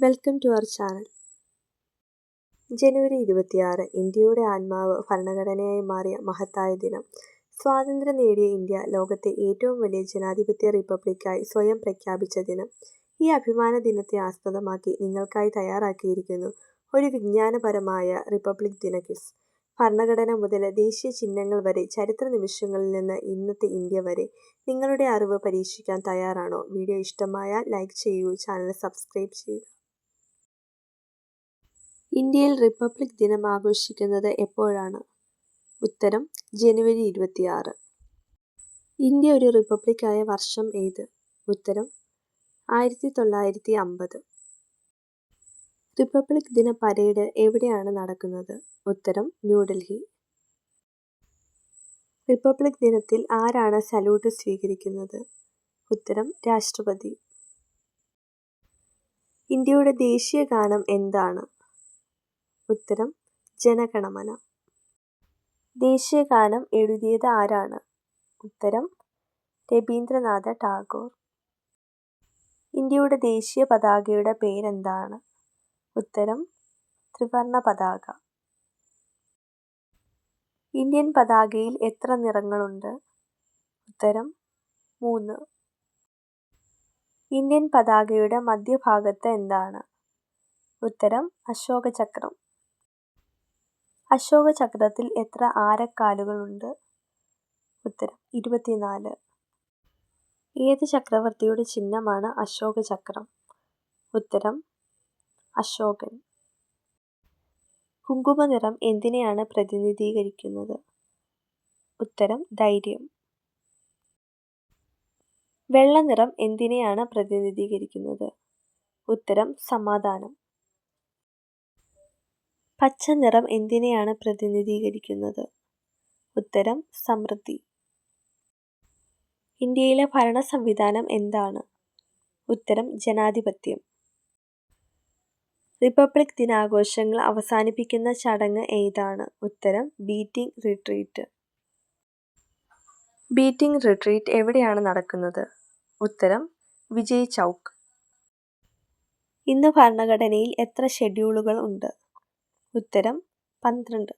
Welcome to our channel ജനുവരി ഇരുപത്തിയാറ് ഇന്ത്യയുടെ ആത്മാവ് ഭരണഘടനയായി മാറിയ മഹത്തായ ദിനം. സ്വാതന്ത്ര്യം നേടിയ ഇന്ത്യ ലോകത്തെ ഏറ്റവും വലിയ ജനാധിപത്യ റിപ്പബ്ലിക്കായി സ്വയം പ്രഖ്യാപിച്ച ദിനം. ഈ അഭിമാന ദിനത്തെ ആസ്പദമാക്കി നിങ്ങൾക്കായി തയ്യാറാക്കിയിരിക്കുന്നു ഒരു വിജ്ഞാനപരമായ റിപ്പബ്ലിക് ദിന ക്വിസ്. ഭരണഘടന മുതൽ ദേശീയ ചിഹ്നങ്ങൾ വരെ ചരിത്ര നിമിഷങ്ങളിൽ നിന്ന് ഇന്നത്തെ ഇന്ത്യ വരെ നിങ്ങളുടെ അറിവ് പരീക്ഷിക്കാൻ തയ്യാറാണോ? വീഡിയോ ഇഷ്ടമായാൽ ലൈക്ക് ചെയ്യൂ ചാനൽ സബ്സ്ക്രൈബ് ചെയ്യുക. ഇന്ത്യയിൽ റിപ്പബ്ലിക് ദിനം ആഘോഷിക്കുന്നത് എപ്പോഴാണ്? ഉത്തരം ജനുവരി ഇരുപത്തിയാറ്. ഇന്ത്യ ഒരു റിപ്പബ്ലിക്കായ വർഷം ഏത്? ഉത്തരം ആയിരത്തി തൊള്ളായിരത്തി അമ്പത് റിപ്പബ്ലിക് ദിന പരേഡ് എവിടെയാണ് നടക്കുന്നത്? ഉത്തരം ന്യൂഡൽഹി. റിപ്പബ്ലിക് ദിനത്തിൽ ആരാണ് സല്യൂട്ട് സ്വീകരിക്കുന്നത്? ഉത്തരം രാഷ്ട്രപതി. ഇന്ത്യയുടെ ദേശീയ ഗാനം എന്താണ്? ഉത്തരം ജനഗണമന. ദേശീയഗാനം എഴുതിയത് ആരാണ്? ഉത്തരം രവീന്ദ്രനാഥ ടാഗോർ. ഇന്ത്യയുടെ ദേശീയ പതാകയുടെ പേരെന്താണ്? ഉത്തരം ത്രിവർണ പതാക. ഇന്ത്യൻ പതാകയിൽ എത്ര നിറങ്ങളുണ്ട്? ഉത്തരം മൂന്ന്. ഇന്ത്യൻ പതാകയുടെ മധ്യഭാഗത്ത് എന്താണ്? ഉത്തരം അശോക ചക്രം അശോക ചക്രത്തിൽ എത്ര ആരക്കാലുകളുണ്ട്? ഉത്തരം ഇരുപത്തിനാല്. ഏത് ചക്രവർത്തിയുടെ ചിഹ്നമാണ് അശോക ചക്രം ഉത്തരം അശോകൻ. കുങ്കുമനിറം എന്തിനെയാണ് പ്രതിനിധീകരിക്കുന്നത്? ഉത്തരം ധൈര്യം. വെള്ള നിറം എന്തിനെയാണ് പ്രതിനിധീകരിക്കുന്നത്? ഉത്തരം സമാധാനം. പച്ച നിറം എന്തിനെയാണ് പ്രതിനിധീകരിക്കുന്നത്? ഉത്തരം സമൃദ്ധി. ഇന്ത്യയിലെ ഭരണ സംവിധാനം എന്താണ്? ഉത്തരം ജനാധിപത്യം. റിപ്പബ്ലിക് ദിനാഘോഷങ്ങൾ അവസാനിപ്പിക്കുന്ന ചടങ്ങ് ഏതാണ്? ഉത്തരം ബീറ്റിംഗ് റിട്രീറ്റ്. ബീറ്റിംഗ് റിട്രീറ്റ് എവിടെയാണ് നടക്കുന്നത്? ഉത്തരം വിജയ് ചൗക്ക്. ഇന്ന് ഭരണഘടനയിൽ എത്ര ഷെഡ്യൂളുകൾ ഉണ്ട്? ഉത്തരം പന്ത്രണ്ട്.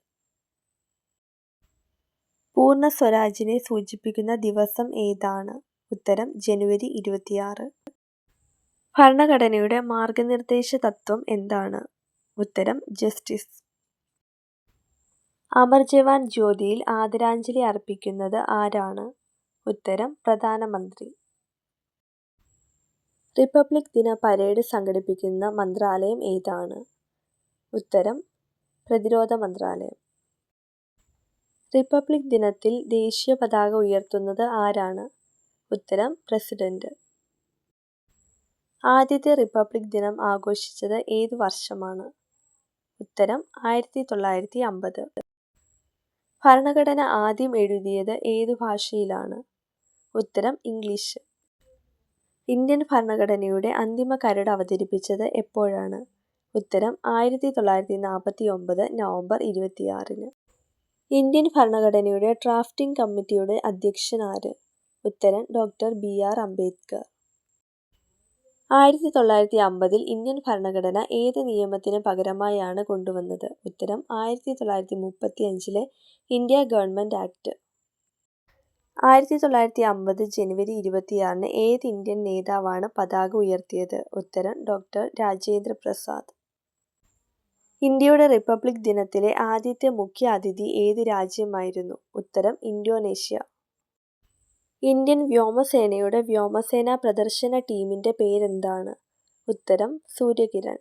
പൂർണ സ്വരാജിനെ സൂചിപ്പിക്കുന്ന ദിവസം ഏതാണ്? ഉത്തരം ജനുവരി ഇരുപത്തിയാറ്. ഭരണഘടനയുടെ മാർഗനിർദ്ദേശ തത്വം എന്താണ്? ഉത്തരം ജസ്റ്റിസ്. അമർ ജവാൻ ജ്യോതിയിൽ ആദരാഞ്ജലി അർപ്പിക്കുന്നത് ആരാണ്? ഉത്തരം പ്രധാനമന്ത്രി. റിപ്പബ്ലിക് ദിന പരേഡ് സംഘടിപ്പിക്കുന്ന മന്ത്രാലയം ഏതാണ്? ഉത്തരം പ്രതിരോധ മന്ത്രാലയം. റിപ്പബ്ലിക് ദിനത്തിൽ ദേശീയ പതാക ഉയർത്തുന്നത് ആരാണ്? ഉത്തരം പ്രസിഡന്റ്. ആദ്യത്തെ റിപ്പബ്ലിക് ദിനം ആഘോഷിച്ചത് ഏത് വർഷമാണ്? ഉത്തരം ആയിരത്തി തൊള്ളായിരത്തി അമ്പത് ഭരണഘടന ആദ്യം എഴുതിയത് ഏത് ഭാഷയിലാണ്? ഉത്തരം ഇംഗ്ലീഷ്. ഇന്ത്യൻ ഭരണഘടനയുടെ അന്തിമ കരട് അവതരിപ്പിച്ചത് എപ്പോഴാണ്? ഉത്തരം ആയിരത്തി തൊള്ളായിരത്തി നാൽപ്പത്തി ഒമ്പത് നവംബർ ഇരുപത്തിയാറിന്. ഇന്ത്യൻ ഭരണഘടനയുടെ ഡ്രാഫ്റ്റിംഗ് കമ്മിറ്റിയുടെ അധ്യക്ഷനാര് ഉത്തരം ഡോക്ടർ ബി ആർ അംബേദ്കർ. ആയിരത്തി തൊള്ളായിരത്തി അമ്പതിൽ ഇന്ത്യൻ ഭരണഘടന ഏത് നിയമത്തിന് പകരമായാണ് കൊണ്ടുവന്നത്? ഉത്തരം ആയിരത്തി തൊള്ളായിരത്തി മുപ്പത്തി അഞ്ചിലെ ഇന്ത്യ ഗവൺമെന്റ് ആക്ട്. ആയിരത്തി തൊള്ളായിരത്തി അമ്പത് ജനുവരി ഇരുപത്തിയാറിന് ഏത് ഇന്ത്യൻ നേതാവാണ് പതാക ഉയർത്തിയത്? ഉത്തരം ഡോക്ടർ രാജേന്ദ്ര പ്രസാദ്. ഇന്ത്യയുടെ റിപ്പബ്ലിക് ദിനത്തിലെ ആദ്യത്തെ മുഖ്യ അതിഥി ഏത് രാജ്യമായിരുന്നു? ഉത്തരം ഇന്തോനേഷ്യ. ഇന്ത്യൻ വ്യോമസേനയുടെ വ്യോമസേന പ്രദർശന ടീമിന്റെ പേരെന്താണ്? ഉത്തരം സൂര്യകിരൺ.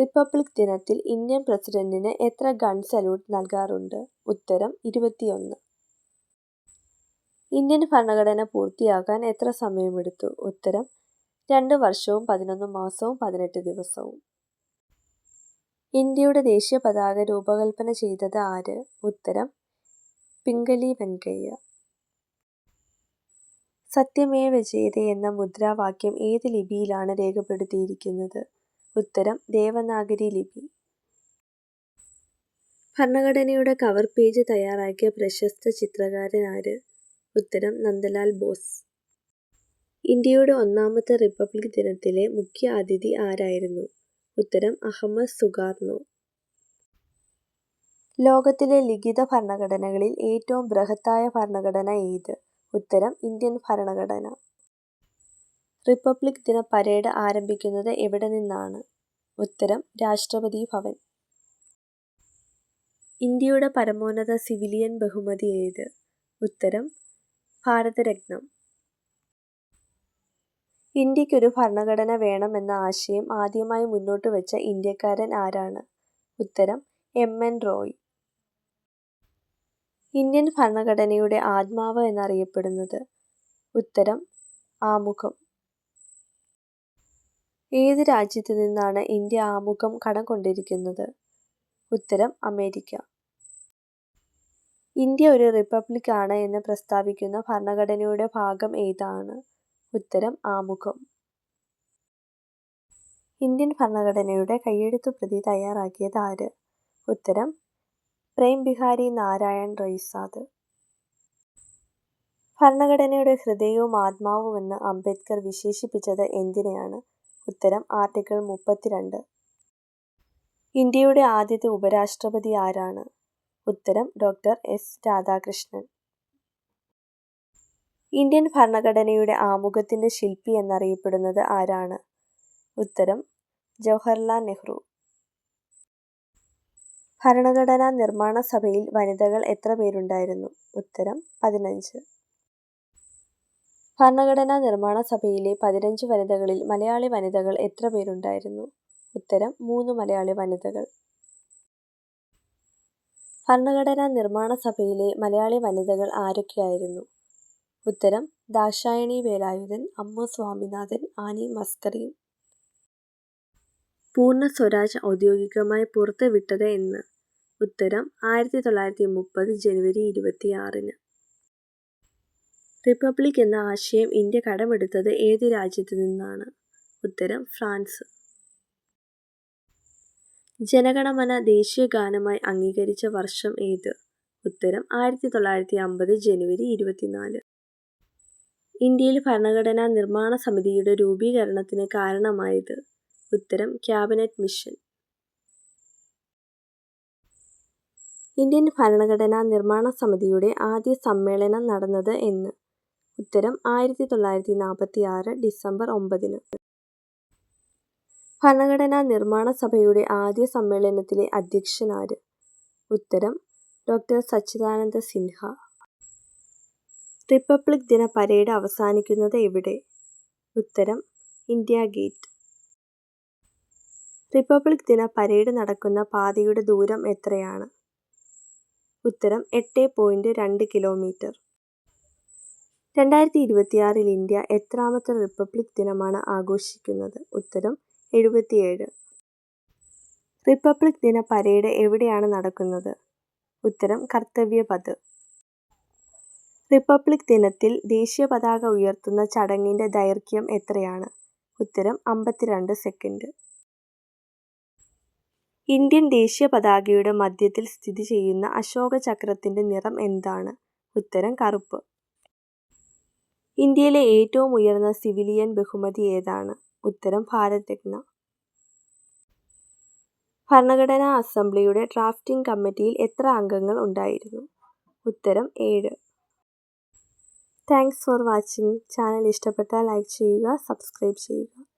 റിപ്പബ്ലിക് ദിനത്തിൽ ഇന്ത്യൻ പ്രസിഡന്റിന് എത്ര ഗൺ സല്യൂട്ട് നൽകാറുണ്ട്? ഉത്തരം ഇരുപത്തിയൊന്ന്. ഇന്ത്യൻ ഭരണഘടന പൂർത്തിയാക്കാൻ എത്ര സമയമെടുത്തു? ഉത്തരം രണ്ട് വർഷവും പതിനൊന്ന് മാസവും പതിനെട്ട് ദിവസവും. ഇന്ത്യയുടെ ദേശീയ പതാക രൂപകൽപ്പന ചെയ്തത് ആര്? ഉത്തരം പിംഗലി വെങ്കയ്യ. സത്യമേവ ജയതേ എന്ന മുദ്രാവാക്യം ഏത് ലിപിയിലാണ് രേഖപ്പെടുത്തിയിരിക്കുന്നത്? ഉത്തരം ദേവനാഗരി ലിപി. ഭരണഘടനയുടെ കവർ പേജ് തയ്യാറാക്കിയ പ്രശസ്ത ചിത്രകാരൻ ആര്? ഉത്തരം നന്ദലാൽ ബോസ്. ഇന്ത്യയുടെ ഒന്നാമത്തെ റിപ്പബ്ലിക് ദിനത്തിലെ മുഖ്യ അതിഥി ആരായിരുന്നു? ഉത്തരം അഹമ്മദ് സുകാർണോ. ലോകത്തിലെ ലിഖിത ഭരണഘടനകളിൽ ഏറ്റവും ബൃഹത്തായ ഭരണഘടന ഏത്? ഉത്തരം ഇന്ത്യൻ ഭരണഘടന. റിപ്പബ്ലിക് ദിന പരേഡ് ആരംഭിക്കുന്നത് എവിടെ നിന്നാണ്? ഉത്തരം രാഷ്ട്രപതി ഭവൻ. ഇന്ത്യയുടെ പരമോന്നത സിവിലിയൻ ബഹുമതി ഏത്? ഉത്തരം ഭാരതരത്നം. ഇന്ത്യയ്ക്കൊരു ഭരണഘടന വേണമെന്ന ആശയം ആദ്യമായി മുന്നോട്ട് വെച്ച ഇന്ത്യക്കാരൻ ആരാണ്? ഉത്തരം എം. എൻ. റോയ്. ഇന്ത്യൻ ഭരണഘടനയുടെ ആത്മാവ് എന്നറിയപ്പെടുന്നത്? ഉത്തരം ആമുഖം. ഏത് രാജ്യത്തു നിന്നാണ് ഇന്ത്യ ആമുഖം കടം കൊണ്ടിരിക്കുന്നത്? ഉത്തരം അമേരിക്ക. ഇന്ത്യ ഒരു റിപ്പബ്ലിക് ആണ് എന്ന് പ്രസ്താവിക്കുന്ന ഭരണഘടനയുടെ ഭാഗം ഏതാണ്? ഉത്തരം ആമുഖം. ഇന്ത്യൻ ഭരണഘടനയുടെ കൈയെഴുത്തുപ്രതി തയ്യാറാക്കിയത് ആര്? ഉത്തരം പ്രേം ബിഹാരി നാരായൺ റൈസാദ് ഭരണഘടനയുടെ ഹൃദയവും ആത്മാവുമെന്ന് അംബേദ്കർ വിശേഷിപ്പിച്ചത് എന്തിനെയാണ്? ഉത്തരം ആർട്ടിക്കിൾ മുപ്പത്തിരണ്ട്. ഇന്ത്യയുടെ ആദ്യത്തെ ഉപരാഷ്ട്രപതി ആരാണ്? ഉത്തരം ഡോക്ടർ എസ്. രാധാകൃഷ്ണൻ. ഇന്ത്യൻ ഭരണഘടനയുടെ ആമുഖത്തിന്റെ ശില്പി എന്നറിയപ്പെടുന്നത് ആരാണ്? ഉത്തരം ജവഹർലാൽ നെഹ്റു. ഭരണഘടനാ നിർമ്മാണ സഭയിൽ വനിതകൾ എത്ര പേരുണ്ടായിരുന്നു? ഉത്തരം പതിനഞ്ച്. ഭരണഘടനാ നിർമ്മാണ സഭയിലെ പതിനഞ്ച് വനിതകളിൽ മലയാളി വനിതകൾ എത്ര പേരുണ്ടായിരുന്നു? ഉത്തരം മൂന്ന് മലയാളി വനിതകൾ. ഭരണഘടനാ നിർമ്മാണ സഭയിലെ മലയാളി വനിതകൾ ആരൊക്കെയായിരുന്നു? ഉത്തരം ദാക്ഷായണി വേലായുധൻ, അമ്മ സ്വാമിനാഥൻ, ആനി മസ്കറി പൂർണ സ്വരാജ് ഔദ്യോഗികമായി പുറത്തുവിട്ടത് എന്ന്? ഉത്തരം ആയിരത്തി തൊള്ളായിരത്തി മുപ്പത് ജനുവരി ഇരുപത്തിയാറിന്. റിപ്പബ്ലിക് എന്ന ആശയം ഇന്ത്യ കടമെടുത്തത് ഏത് രാജ്യത്തു നിന്നാണ്? ഉത്തരം ഫ്രാൻസ്. ജനഗണമന ദേശീയ ഗാനമായി അംഗീകരിച്ച വർഷം ഏത്? ഉത്തരം ആയിരത്തി തൊള്ളായിരത്തി അമ്പത് ജനുവരി ഇരുപത്തിനാല്. ഇന്ത്യയിൽ ഭരണഘടനാ നിർമ്മാണ സമിതിയുടെ രൂപീകരണത്തിന് കാരണമായത്? ഉത്തരം ക്യാബിനറ്റ് മിഷൻ. ഇന്ത്യൻ ഭരണഘടനാ നിർമ്മാണ സമിതിയുടെ ആദ്യ സമ്മേളനം നടന്നത് എന്ന്? ഉത്തരം ആയിരത്തി തൊള്ളായിരത്തി നാൽപ്പത്തിയാറ് ഡിസംബർ ഒമ്പതിന്. ഭരണഘടനാ നിർമ്മാണ സഭയുടെ ആദ്യ സമ്മേളനത്തിലെ അധ്യക്ഷൻ ആര്? ഉത്തരം ഡോക്ടർ സച്ചിദാനന്ദ സിൻഹ. റിപ്പബ്ലിക് ദിന പരേഡ് അവസാനിക്കുന്നത് എവിടെ? ഉത്തരം ഇന്ത്യ ഗേറ്റ്. റിപ്പബ്ലിക് ദിന പരേഡ് നടക്കുന്ന പാതയുടെ ദൂരം എത്രയാണ്? ഉത്തരം എട്ട് പോയിന്റ് രണ്ട് കിലോമീറ്റർ. രണ്ടായിരത്തി ഇരുപത്തിയാറിൽ ഇന്ത്യ എത്രാമത്തെ റിപ്പബ്ലിക് ദിനമാണ് ആഘോഷിക്കുന്നത്? ഉത്തരം എഴുപത്തിയേഴ്. റിപ്പബ്ലിക് ദിന പരേഡ് എവിടെയാണ് നടക്കുന്നത്? ഉത്തരം കർത്തവ്യ പഥ്. റിപ്പബ്ലിക് ദിനത്തിൽ ദേശീയ പതാക ഉയർത്തുന്ന ചടങ്ങിന്റെ ദൈർഘ്യം എത്രയാണ്? ഉത്തരം അമ്പത്തിരണ്ട് സെക്കൻഡ്. ഇന്ത്യൻ ദേശീയ പതാകയുടെ മധ്യത്തിൽ സ്ഥിതി ചെയ്യുന്ന അശോക അശോകചക്രത്തിന്റെ നിറം എന്താണ്? ഉത്തരം കറുപ്പ്. ഇന്ത്യയിലെ ഏറ്റവും ഉയർന്ന സിവിലിയൻ ബഹുമതി ഏതാണ്? ഉത്തരം ഭാരതരത്ന. ഭരണഘടനാ അസംബ്ലിയുടെ ഡ്രാഫ്റ്റിംഗ് കമ്മിറ്റിയിൽ എത്ര അംഗങ്ങൾ ഉണ്ടായിരുന്നു? ഉത്തരം ഏഴ്. Thanks for watching. ചാനൽ ഇഷ്ടപ്പെട്ടാൽ ലൈക്ക് ചെയ്യുക, സബ്സ്ക്രൈബ് ചെയ്യുക.